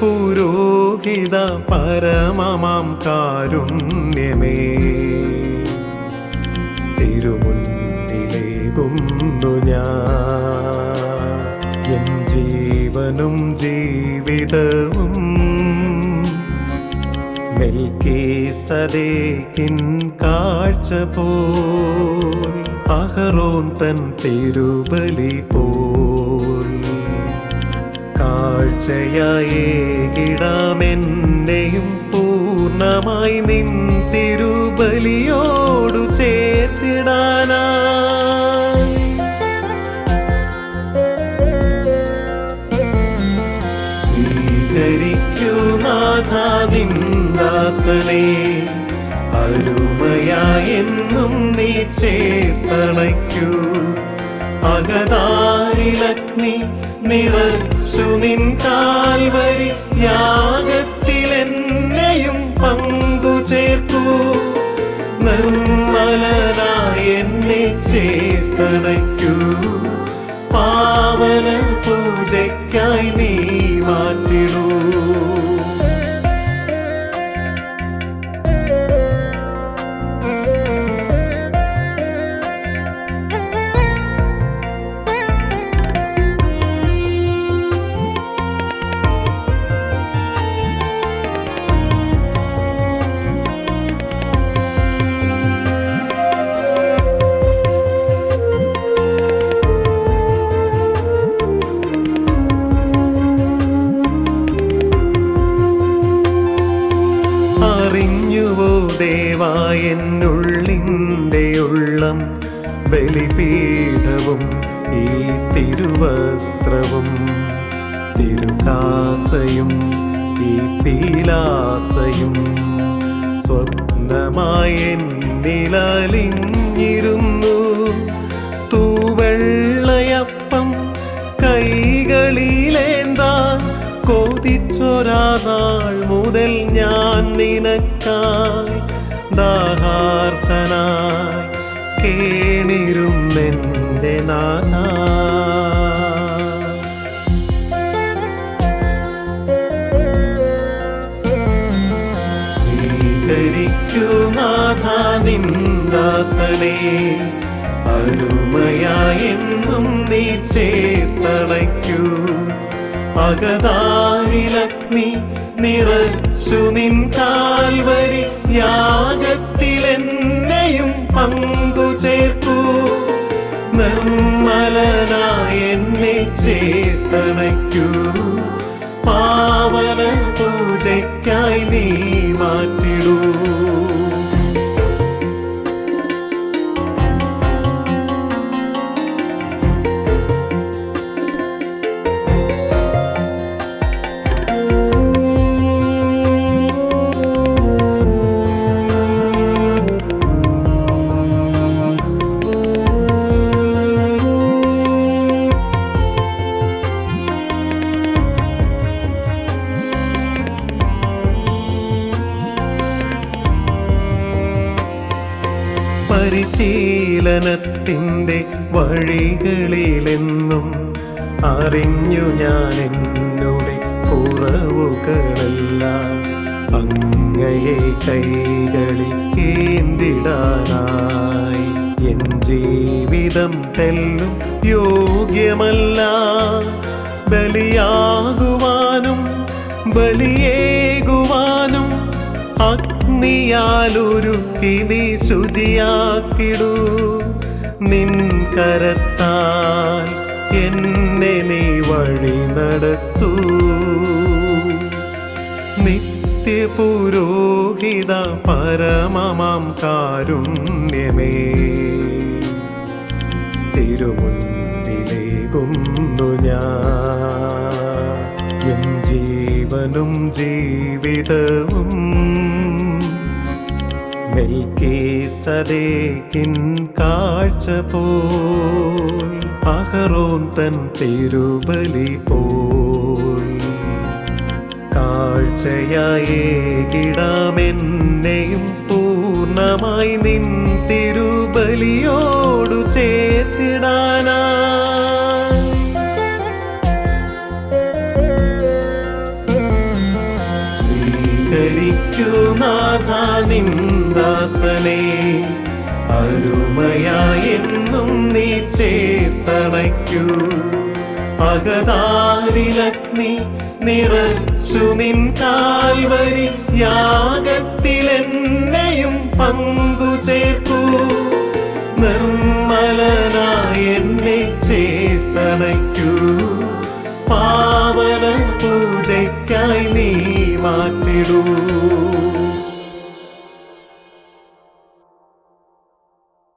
പുരോഹിത പരമമാം കാരുണ്യമേ. തിരുമുന്നിലേകുന്നു ഞാൻ. എൻ ജീവനും ജീവിതവും മെൽക്കേ സദേക്കിൻ കാഴ്ച പോൽ അഹറോൻ തൻ തിരുബലി പോൽ. കാഴ്ചയായേകിടാമെന്നെയും പൂർണമായി നിൻ തിരുബലിയോടു ചേർത്തിടാനാ. സ്വീകരിക്കൂ അരുമയായെന്നും നീ ചേർത്തണയ്ക്കൂ. അകതാരിലഗ്നി നിറച്ചു നിൻ കാൽവരി യാഗത്തിലെന്നെയും പങ്കു ദേവാ എന്നുള്ളിന്റെ ഉള്ളം ബലിപീഠവും ഈ തിരുവസ്ത്രവും. തിരുകാസയും ഈ പീലാസയും സ്വപ്നമായി നിലലിഞ്ഞിരുന്നു തൂവെള്ളയപ്പം കൈകളിലേന്താ? കൊതിച്ചൊരാ നാൾ മുതൽ ഞാൻ നിനക്കായി ദാഹാർത്തനായി കേണിരുന്നെന്റെ നാനാ സ്വീകരിക്കൂ നാഥാനിന്ദാസനെ അരുമയായെന്നും നീ ചേർത്തളയ്ക്കൂ. അകതാരിലഗ്നി നിറച്ചു നിൻ കാൽവരി യാഗത്തിലെന്നെയും പങ്കു ചേർക്കൂ നിർമ്മലനായ എന്നെ ചേർത്തണയ്ക്കൂ. പാവന പൂജയ്ക്കായി നീ പരിശീലനത്തിന്റെ വഴികളിലെന്നും അറിഞ്ഞു ഞാൻ എന്നോട് കുറവുകളെല്ലാം. അങ്ങയെ കൈകളിൽ ഏന്തിടാനായി എൻ ജീവിതം തെല്ലും യോഗ്യമല്ല. ബലിയാകുവാനും ബലിയേകുവാനും അഗ്നിയാലൊരുക്കി നീ ശുചിയാക്കിടൂ. നിൻ കരത്താൽ എന്നെ നീ വഴി നടത്തൂ. നിത്യപുരോഹിത പരമമാം കാരുണ്യമേ. തിരുമുന്നിലേകുന്നു ഞാൻ. എൻ ജീവിതവും സദേക്കിൻ കാഴ്ച പോൽ അഹറോൻ തൻ തിരുബലി പോൽ. കാഴ്ചയായേകിടാമെന്നെയും പൂർണമായി നിൻ തിരുബലിയോടു ചേർത്തിടാനായി നാഥ അരുമയായെന്നും നീ ചേർത്തണയ്ക്കൂ. അകതാരിലഗ്നി നിറച്ചു നിൻ കാൽവരി യാഗത്തിലെന്നെയും പങ്കു ചേർക്കൂ. നിർമ്മലനായി എന്നെ